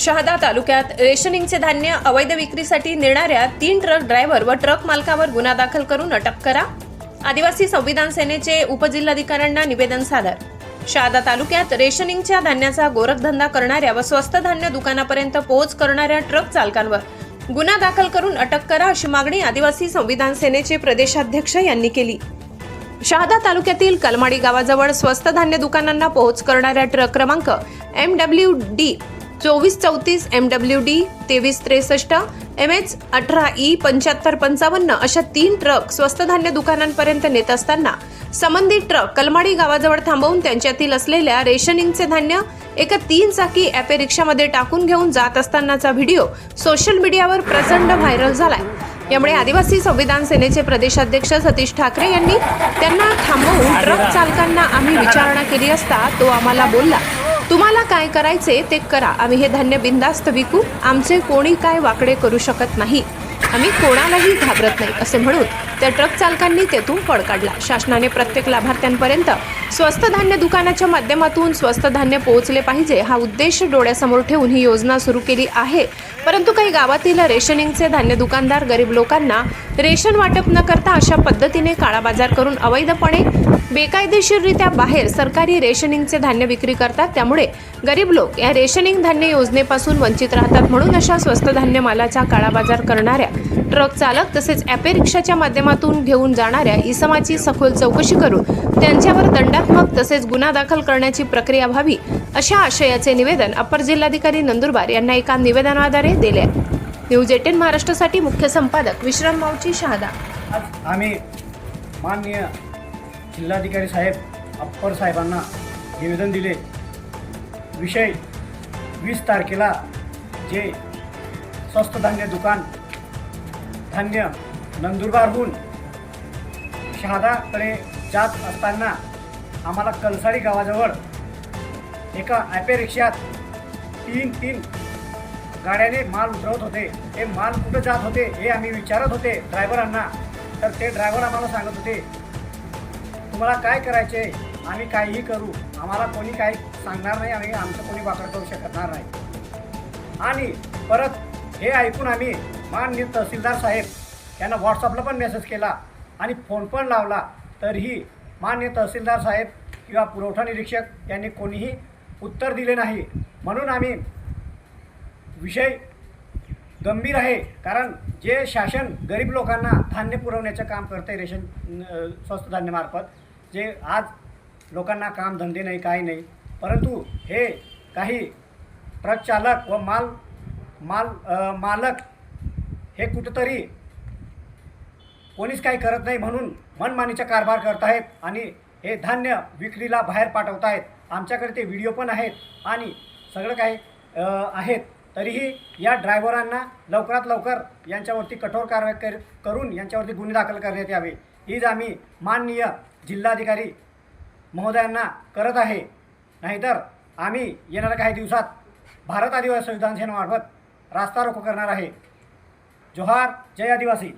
शहादा तालुक्यात रेशनिंगचे धान्य अवैध विक्रीसाठी नेणाऱ्या तीन ट्रक ड्रायव्हर व ट्रक मालकावर गुन्हा दाखल करून अटक करा. आदिवासी संविधान सेनेचे उपजिल्हाधिकाऱ्यांना निवेदन सादर. शहादा तालुक्यात रेशनिंगच्या धान्याचा गोरखधंदा करणाऱ्या व स्वस्त धान्य दुकानापर्यंत पोहोच करणाऱ्या ट्रक चालकांवर गुन्हा दाखल करून अटक करा अशी मागणी आदिवासी संविधान सेनेचे प्रदेशाध्यक्ष यांनी केली. शहादा तालुक्यातील कलमाडी गावाजवळ स्वस्त धान्य दुकानांना पोहोच करणाऱ्या ट्रक क्रमांक एम डब्ल्यू डी चोवीस चौतीस एम डब्ल्यू डी तेवीस त्रेसष्ट एम एच अठरा ई पंच्याहत्तर पंचावन्न अशा तीन ट्रक स्वस्त धान्य दुकानांपर्यंत नेत असताना संबंधित ट्रक कलमाडी गावाजवळ थांबवून त्यांच्यातील असलेल्या रेशनिंगचे धान्य एका तीन चाकी ॲपे रिक्षामध्ये टाकून घेऊन जात असतानाचा व्हिडिओ सोशल मीडियावर प्रचंड व्हायरल झालाय. यामुळे आदिवासी संविधान सेनेचे प्रदेशाध्यक्ष सतीश ठाकरे यांनी त्यांना थांबवून ट्रक चालकांना आम्ही विचारणा केली असता तो आम्हाला बोलला. तुम्हाला काय करायचे ते करा. आम्ही हे धान्य बिंदास्त विकू. आमचे कोणी काय वाकडे करू शकत नाही. आम्ही कोणालाही घाबरत नाही असे म्हणून त्या ट्रक चालकांनी तेथून पळ काढला. शासनाने प्रत्येक लाभार्थ्यांपर्यंत स्वस्त धान्य दुकानाच्या माध्यमातून स्वस्त धान्य पोहोचले पाहिजे हा उद्देश डोळ्यासमोर ठेवून ही योजना सुरू केली आहे. परंतु काही गावातील रेशनिंगचे धान्य दुकानदार गरीब लोकांना रेशन वाटप न करता अशा पद्धतीने काळाबाजार करून अवैधपणे बेकायदेशीररित्या बाहेर सरकारी रेशनिंगचे धान्य विक्री करतात. त्यामुळे गरीब लोक या रेशनिंग धान्य योजनेपासून वंचित राहतात. म्हणून अशा स्वस्त धान्य मालाचा काळाबाजार करणाऱ्या ट्रक चालक तसेच ॲपे रिक्षाच्या माध्यमातून घेऊन जाणाऱ्या इसमाची सखोल चौकशी करून त्यांच्यावर दंडात्मक तसेच गुन्हा दाखल करण्याची प्रक्रिया व्हावी अशा आशयाचे निवेदन अपर जिल्हाधिकारी नंदुरबार यांना एका निवेदनाद्वारे दिले न्यूज एटीन महाराष्ट्रासाठी मुख्य संपादक विश्राम मावची शहादा. आम्ही माननीय जिल्हाधिकारी साहेब अप्पर साहेबांना निवेदन दिले. विषय वीस तारखेला जे स्वस्त धान्य दुकान धान्य नंदुरबारहून शहादाकडे जात असताना आम्हाला कलसाडी गावाजवळ एका ॲपे रिक्षात तीन तीन गाड्याने माल उतरवत होते. हे माल कुठं जात होते हे आम्ही विचारत होते ड्रायव्हरांना. तर ते ड्रायव्हर आम्हाला सांगत होते तुम्हाला काय करायचे आम्ही काहीही करू आम्हाला कोणी काही सांगणार नाही आणि आमचं कोणी वाकड करू शकणार नाही. आणि परत हे ऐकून आम्ही माननीय तहसीलदार साहेब यांना व्हॉट्सअपला पण मेसेज केला आणि फोन पण लावला. तरीही मान्य तहसीलदार साहेब किंवा पुरवठा निरीक्षक यांनी कोणीही उत्तर दिले नाही. म्हणून आम्ही विषय गंभीर आहे कारण जे शासन गरीब लोकांना धान्य पुरवण्याचं काम करते रेशन स्वस्त धान्यमार्फत जे आज लोकांना काम धंदे नाही काही नाही परंतु हे काही ट्रक चालक व माल माल आ, मालक हे कुठंतरी कोणीच काही करत नाही म्हणून मनमानीचा कारभार करत आहेत आणि हे धान्य विक्रीला बाहेर पाठवत आहेत. आमच्याकडे ते व्हिडिओ पण आहेत आणि सगळं काही आहेत. तरीही या ड्रायव्हरांना लवकरात लवकर यांच्यावरती कठोर कारवाई कर करून यांच्यावरती गुन्हे दाखल करण्यात यावे. हीच आम्ही माननीय जिल्हाधिकारी महोदयांना करत आहे. नाहीतर आम्ही येणाऱ्या काही दिवसात भारत आदिवासी संविधान सेनेमार्फत रास्ता रोको करणार आहे. जोहार जय आदिवासी.